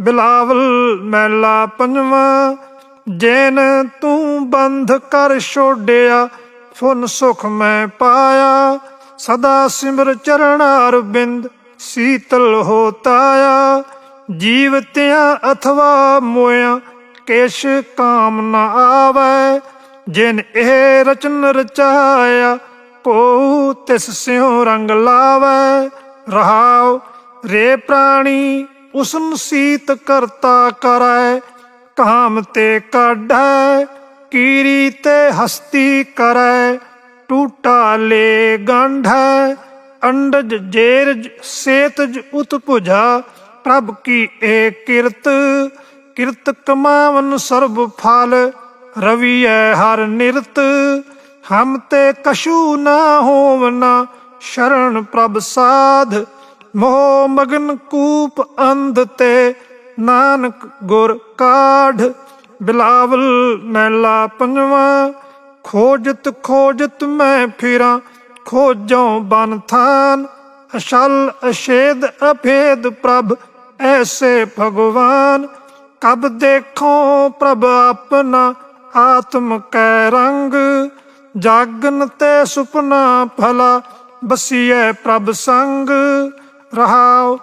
ਬਿਲਾਵਲ ਮੈਲਾ ਪੰਜਵਾ, ਜੇਨ ਤੂੰ ਬੰਧ ਕਰ ਛੋੜਿਆ ਫੁਨ ਸੁਖ ਮੈਂ ਪਾਇਆ, ਸਦਾ ਸਿਮਰ ਚਰਣਾਰ ਬਿੰਦ ਸੀਤਲ ਹੋਤਾਇਆ ਜੀਵਤਿਆਂ ਅਥਵਾ ਮੋਇਆ ਕਿਛ ਕਾਮ ਨ ਆਵੈ, ਜਿਨ ਇਹ ਰਚਨ ਰਚਾਇਆ ਕੋ ਤਿਸ ਸਿਉ ਰੰਗ ਲਾਵੈ, ਰਹਾਉ ਰੇ ਪ੍ਰਾਣੀ ਉਸਨ ਸੀਤ ਕਰਤਾ ਕਰੈ, ਕਾਮ ਤੇ ਕਾਢੈ, ਕੀਰੀ ਤੇ ਹਸਤੀ ਕਰੈ, ਟੂਟਾ ਲੇ ਗੰਢੈ, ਅੰਡਜ ਜੇਰਜ ਸੇਤਜ ਉਤਪੁਜਾ ਪ੍ਰਭ ਕੀ ਏ ਕਿਰਤ ਕਿਰਤ ਕਮਾਵਨ ਸਰਬ ਫਲ, ਰਵੀਐ ਹਰ ਨਿਰਤ, ਹਮ ਤੇ ਕਸ਼ੂ ਨਾ ਹੋਵਨਾ ਸ਼ਰਨ ਪ੍ਰਭ ਸਾਧ ਮੋਹ ਮਗਨ ਕੂਪ ਅੰਧ ਤੇ ਨਾਨਕ ਗੁਰ ਕਾਢ। ਬਿਲਾਵਲ ਮੈਲਾ ਪੰਜਵਾ, ਖੋਜਤ ਖੋਜਤ ਮੈਂ ਫਿਰਾਂ, ਖੋਜੋਂ ਬਨ ਥਾਨ। ਅਸ਼ਲ ਅਸ਼ੇਦ ਅਭੇਦ ਪ੍ਰਭ, ਐਸੇ ਭਗਵਾਨ। ਕਬ ਦੇਖੋ ਪ੍ਰਭ ਆਪਣਾ ਆਤਮ ਕੈ ਰੰਗ। ਜਾਗਨ ਤੇ ਸੁਪਨਾ ਭਲਾ, ਬਸੀਐ ਪ੍ਰਭ ਸੰਗ। ਰਹਾਉ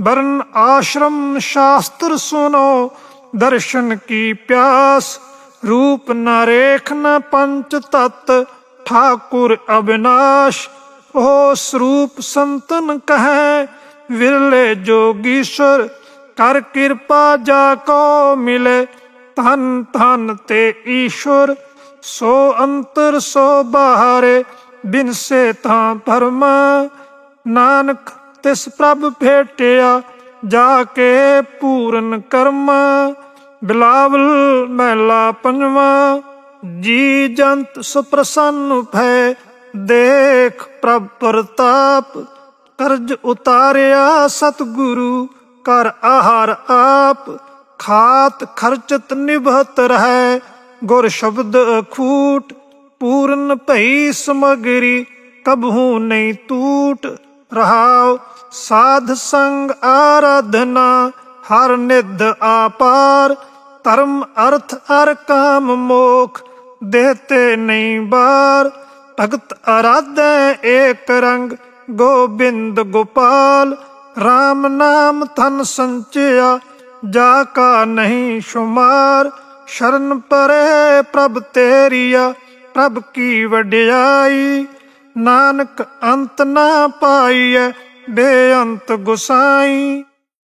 ਬਰਨ ਆਸ਼ਰਮ ਸ਼ਾਸਤਰ ਸੁਨੋ, ਦਰਸ਼ਨ ਕੀ ਪਿਆਸ, ਰੂਪ ਨ ਰੇਖ ਨ ਪੰਚ ਤਤ, ਠਾਕੁਰ ਅਬਿਨਾਸ਼ ਉਹ ਸਰੂਪ ਸੰਤਨ ਕਹੈ, ਵਿਰਲੇ ਜੋਗੀਸ਼ਰ, ਕਰ ਕਿਰਪਾ ਜਾ ਕੋ ਮਿਲੇ, ਧਨ ਧਨ ਤੇ ਈਸ਼ਵਰ ਸੋ ਅੰਤਰ ਸੋ ਬਾਹਰੇ ਬਿਨ ਸੇ ਤਾਂ ਪਰਮਾ, ਨਾਨਕ ਤਿਸ ਪ੍ਰਭ ਭੇਟਿਆ, ਜਾ ਕੇ ਪੂਰਨ ਕਰਮਾ, ਬਿਲਾਵਲ ਮਹਿਲਾ ਪੰਜਵਾ, ਜੀ ਜੰਤ ਸੁਪ੍ਰਸੰਨ ਭੈ, ਦੇਖ ਪ੍ਰਭ ਪ੍ਰਤਾਪ, ਕਰਜ ਉਤਾਰਿਆ ਸਤਿਗੁਰੂ, ਕਰ ਆਹਾਰ ਆਪ, ਖਾਤ ਖਰਚਤ ਨਿਭਤ ਰਹਿ, ਗੁਰ ਸ਼ਬਦ ਅਖੂਟ, ਪੂਰਨ ਭਈ ਸਮਗਰੀ ਕਬਹੂ ਨਹੀਂ ਟੂਟ ਰਹਾਉ, ਸਾਧ ਸੰਗ ਆਰਾਧਨਾ, ਹਰ ਨਿਧ ਆਪਾਰ, ਧਰਮ ਅਰਥ ਅਰ ਕਾਮ ਮੋਖ ਦੇਤੇ ਨਹੀਂ ਬਾਰ। ਭਗਤ ਅਰਾਧੈ ਏਕ ਰੰਗ, ਗੋਬਿੰਦ ਗੋਪਾਲ RAM ਨਾਮ ਧਨ ਸੰਚਿਆ, ਜਾ ਕਾ ਨਹੀਂ ਸ਼ੁਮਾਰ। ਸ਼ਰਨ ਪਰੇ ਪ੍ਰਭ ਤੇਰੀਆ, ਪ੍ਰਭ ਕੀ ਵਡਿਆਈ। ਨਾਨਕ ਅੰਤ ਨਾ ਪਾਈਐ ਬੇਅੰਤ ਗੁਸਾਈ।